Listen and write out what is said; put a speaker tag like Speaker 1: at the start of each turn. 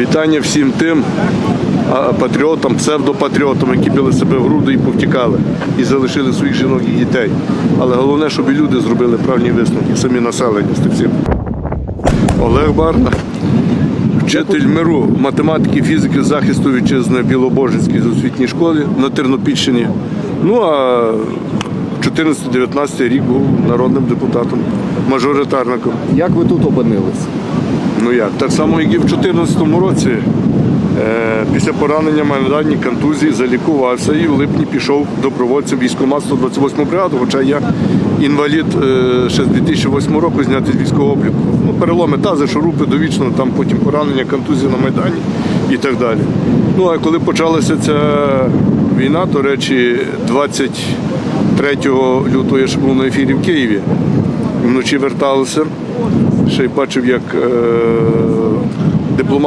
Speaker 1: Вітання всім тим патріотам, псевдопатріотам, які били себе в груди і повтікали, і залишили своїх жінок і дітей. Але головне, щоб і люди зробили правильні висновки, самі населення з всім. Олег Барна, вчитель миру математики, фізики, захисту вітчизни Білобожицькій освітній школі на Тернопільщині. Ну а 14-19 рік був народним депутатом, мажоритарником.
Speaker 2: Як ви тут опинились?
Speaker 1: Як, так само, як і в 2014 році. Е, після поранення майдані контузії залікувався і в липні пішов добровольцем військкомат 128 бригаду, хоча я інвалід е, ще з 2008 року знятий з військового обліку. Ну, переломи тази, шурупи довічно, там потім поранення, контузії на Майдані і так далі. Ну а коли почалася ця війна, до речі, 23 лютого я ще був на ефірі в Києві. Вночі верталися. Ще й бачив, як е, дипломат.